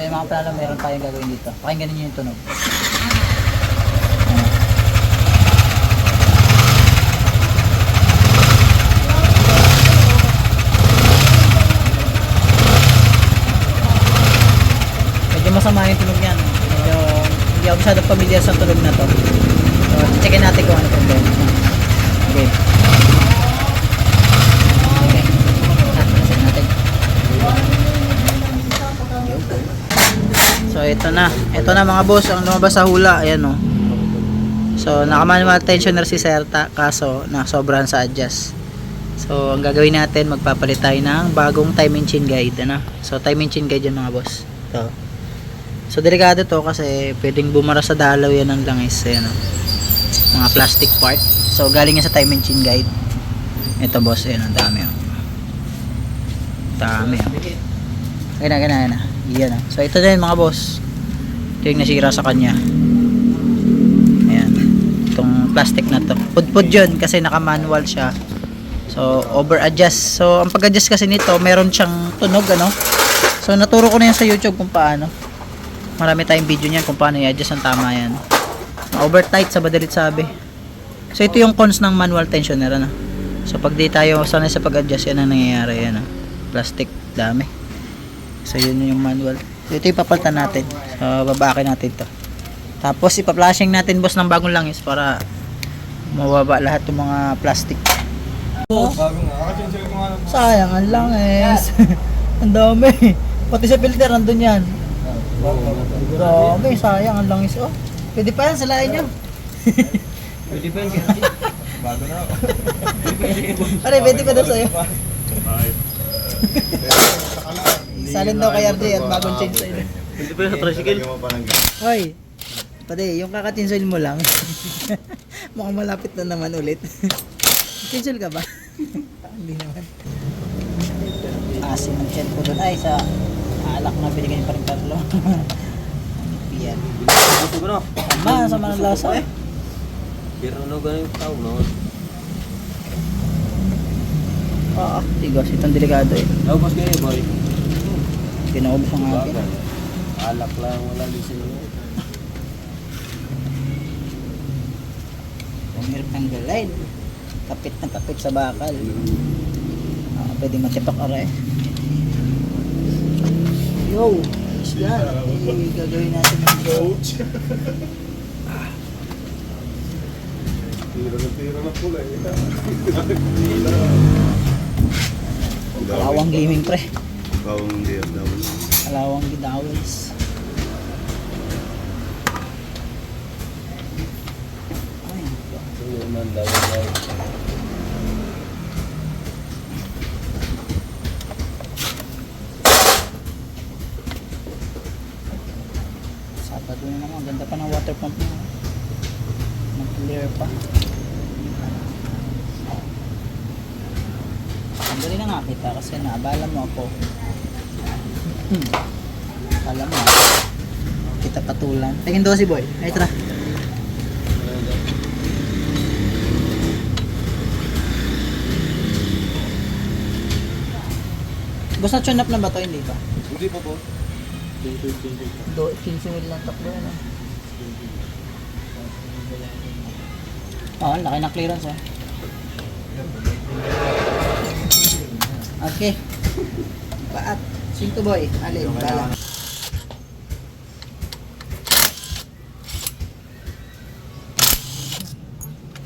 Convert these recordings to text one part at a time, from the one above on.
Yung mga plano, meron tayong gagawin dito. Pakinggan niyo yung tunog. Medyo masama yung tunog niyan. Medyo hindi ako masyadong familiar sa tunog na to. So, checkin natin kung ano problema. Okay. Ah, check natin. So, ito na. Ito na mga boss. Ang lumabas sa hula. Ayan o. So, naka-manual tensioner si Serta. Kaso, nasobrahan sa adjust. So, ang gagawin natin, magpapalit tayo ng bagong time engine guide. Ano? So, time engine guide yan mga boss. Ito. So, delikado to kasi pwedeng bumara sa dalaw yan ng langis. Ayan o. Mga plastic part. So, galing yan sa time engine guide. Ito boss. Ayan, ang dami o. Dami o. Gana, gana, gana. Yan o. So, ito yun mga boss. Ito yung nasira sa kanya. Ayan. Itong plastic na to. Pudpud yun kasi naka-manual siya. So, over-adjust. So, ang pag-adjust kasi nito, meron siyang tunog, ano? So, naturo ko na yan sa YouTube kung paano. Marami tayong video niyan kung paano i-adjust ang tama yan. Over tight sa badalit sabi. So, ito yung cons ng manual tensioner, ano? So, pag di tayo sanay sa pag-adjust, yan ang nangyayari, ano? Plastic, dami. So, yun yung manual. So, ito yung papalitan natin. So, babakin natin to. Tapos, ipa-flashing natin, boss, ng bagong langis para mawaba lahat ng mga plastic. Mga Sayang ang langis. ang dami. Pati sa filter, nandun yan. Grabe, sayang ang langis. Oh, pwede pa yan, salain nyo. Pwede pa yun. Bago na ako. Pare, pwede ko daw sa'yo. Salin daw kay RJ at bagong change sa'yo. Pwede pa yun sa tricycle. Hoy, pati, yung kakatinsul mo lang. Mukhang malapit na naman ulit. Tinsul ka ba? Hindi naman. Asim ang chat ko doon. Ay, sa alak na binigay pa rin Carlo. Yan. Buto ko na. Sama, sama ng lasa. Pero ano ganun yung tao, no? Ah, tigas. Itong delikado eh. Tapos kayo, boy. Pinaubos ang akin. Alak lang, wala lisin mo. Ang hirap ng galay. Kapit na kapit sa bakal. Ah, pwede matipak aray. Yo! Is that? Eh, gagawin natin ng coach. Tira na tira na pula eh. Kalawang gaming pre. Bawang di daw. Kalawang gidawals. Ay, Ano man daw, daw. Sabado na naman. Ganda pa ng water pump niya. Mag-clear pa. Dali na nga kita kasi naabala mo ako. Hmm. Akala mo. Kita patulan. Tingin daw si boy. Ay, tara. Na tune up na ba to? Hindi pa. Hindi pa po. Do, 15 mil lang takbo yan. Oh, laki na clearance ah. Okay. Paat. Sinto boy. Alin. Bala.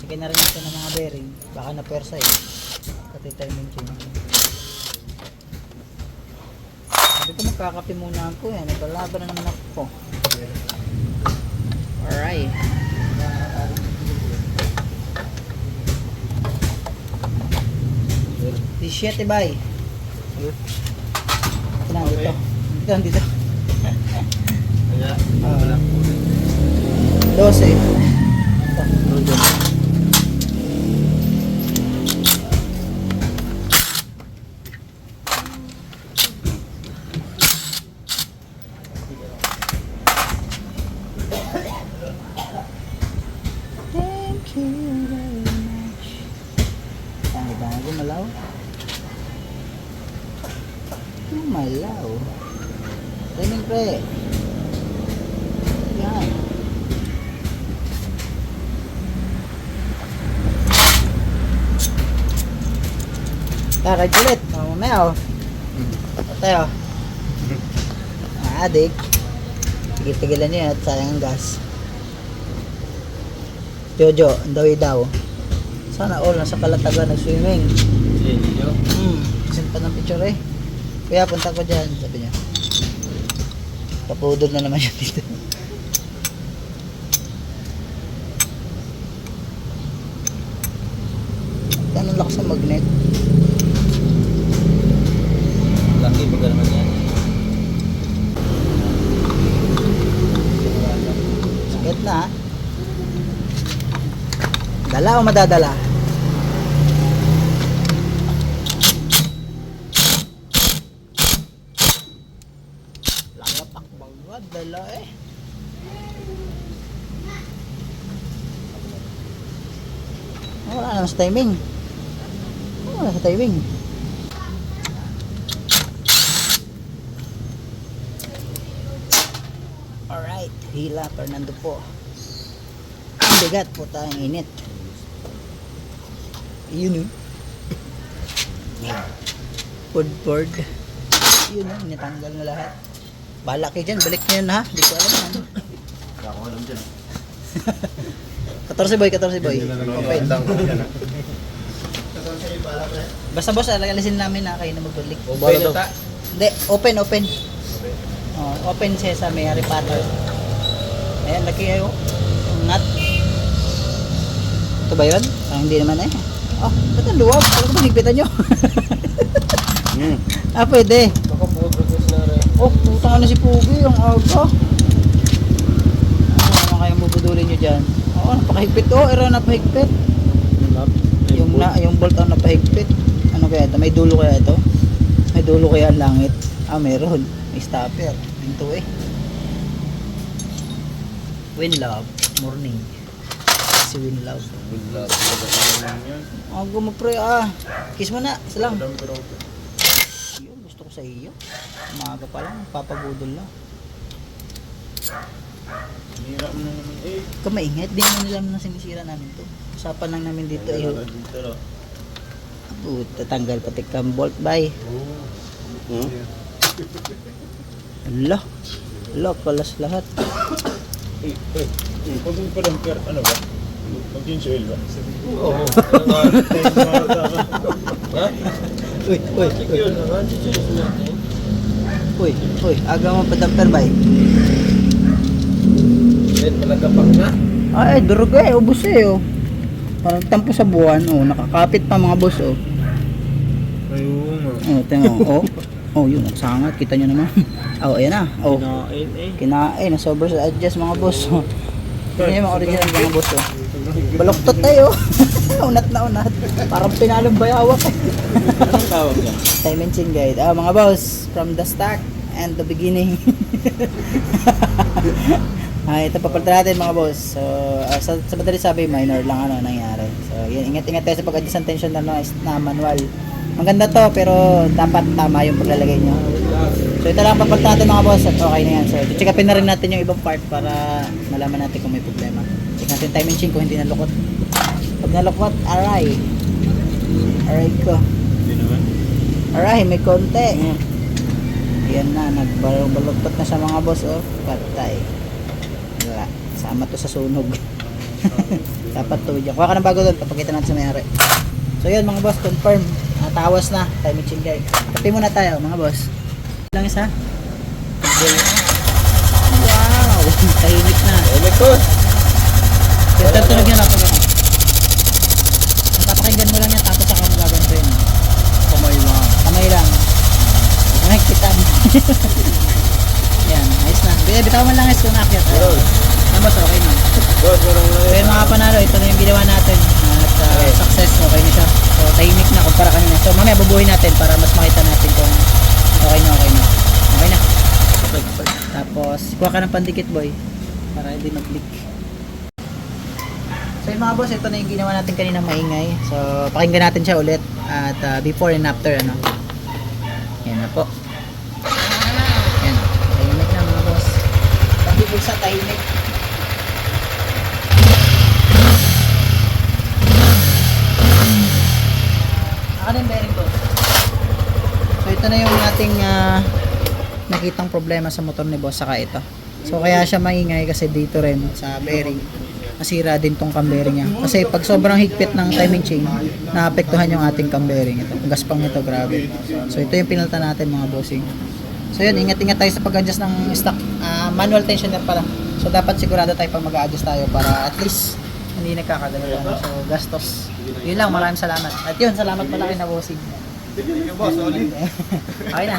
Sige na rin ito ng mga bearing. Baka na persa eh. Pati timing chain. Sabi ko magkakape muna ako eh. Naglalaban na naman ako. Alright. 17 bay. Ito na, okay. dito. Dito, dito. Ayan, wala. 12. Ito. 12. Tara, ulit. Oh, mamaya, oh. Patay, oh. Ah, adik. Tigil-tigilan niyo yan at sayang ang gas. Jojo, ang dawi daw. Sana all nasa kalatagan nag-swimming. Hmm, kasi pa ng picture eh. Kuya, punta ko dyan, sabi niya. Kapudol na naman siya dito. Anong lakas ng magnet? Laki ba naman yan? Sakit na ha? Dala o madadala? Langapak bagwad, dala eh. Ah, Wala naman sa timing. Wala sa timing. Alright, Hila Fernando po. Ang bigat po tayong init. Yun yun. Food board. Yun yun, nitanggal na lahat. Bahala kayo dyan, balik nyo yun ha. Hindi ko alam ano. Ako alam dyan. 14 boy, 14 boy. Okay. Basta boss, alisin namin na kayo na magbalik. O ba ito? Hindi, open, open. Oh, open siya sa may Harry Potter. Ayan, laki ayo. Yung nut. Ito ba yun? Ah, hindi naman eh. Oh, ba't ang luwag? Ano ba higpitan nyo? Hmm. ah, pwede. Baka po request na rin. Oh, putang ano si Pugi, yung aga. Ano naman kayong bubudulin nyo dyan? Oo, napakahigpit. Oh, era napahigpit. Yung, na, yung bolt ang napahigpit. Ano kaya ito? May dulo kaya ito? May dulo kaya ang langit? Ah, meron. May stopper. Pinto eh. Win love. Morning. Si Win love. Ah, gumapre ah. Kiss mo na. Isa lang. Yun, gusto ko sa iyo. Umaga pa lang. Papabudol na. Hira mo na naman eh. Ikaw maingit. Di mo nila na sinisira namin to. Usapan lang namin dito eh. Puta, tanggal pati kang bolt bay. Hmm? Ala. Ala, kalas lahat. Eh, eh. eh, Pag yung palamper, ano ba? Mag-change oil ba? Oo. Ha? Uy, uy, uy. Uy, uy. Aga mo pa damper bay. Then, malagapak na. Ay, durog eh. Ubus eh oh. Parang tampo sa buwan oh. Nakakapit pa mga boss oh. Ayun nga. Oh, tingnan. Oh. Oh, yun. Ang sangat. Kita nyo naman. oh, ayan na. Oh. Kinain eh. Kinain. Na sober sa adjust mga boss. Oh. Tingnan yung mga original mga boss oh. Baloktot tayo. unat na unat. Parang pinalong bayawak eh. Anong tawag niya? Dimension guide. Ah, mga boss, from the start and the beginning. ah, ito papalitan natin mga boss. So, ah, sa, sa madali sabi, minor lang ano nangyari. So, yun, ingat-ingat tayo sa pag-adjust ng tension na, na, na manual. Maganda to, pero dapat tama yung paglalagay nyo. So, ito lang papalitan natin mga boss at okay na yan. So, check upin na rin natin yung ibang part para malaman natin kung may problema. Check natin time machine kung hindi nalukot. Pag nalukot, aray. Aray ko. Aray, may konti. Yan na, nagbalot na sa mga boss, oh. Patay. Wala. Sama to sa sunog. Dapat to. Kuha ka ng bago doon, papakita natin sa may-ari. So yun mga boss, confirm. Natawas na. Time machine guide. Tapi muna tayo mga boss. Lang isa. Wow! Tahimik na. My God! Yung tutunog yun ako gano'n. Papakinggan mo lang yan tapos ako magaganto yun. Kamay lang. Kamay lang. Nakikita mo. Yan, ayos na. Bita, bitaw mo lang guys kung akyat. Yun. Ano ba okay na? Walang So lang. yun mga panalo, ito na yung ginawa natin. At uh, success, okay na siya. So tahimik na kumpara kanina. So mamaya bubuhin natin para mas makita natin kung okay na okay na. Okay na. Tapos, kuha ka ng pandikit boy. Para hindi mag-leak. So yung mga boss, ito na yung ginawa natin kanina maingay. So pakinggan natin siya ulit. At uh, before and after ano. Yan na po. Yan. Tahimik na Tahimik. Ano bearing ko? So ito na yung ating ah, nakitang problema sa motor ni boss saka ito. So kaya siya maingay kasi dito rin sa bearing nasira din tong cam bearing niya. Kasi pag sobrang higpit ng timing chain, naapektuhan yung ating cam bearing ito. Ang gaspang nito, grabe. So ito yung pinalta natin mga bossing. So yun, ingat-ingat tayo sa pag-adjust ng stock. Ah, manual tensioner pala. So dapat sigurado tayo pag mag-adjust tayo para at least hindi nagkakagalawan. So gastos. Yun lang, maraming salamat. At yun, salamat pala kay na bossing. Sige boss, solid. okay na.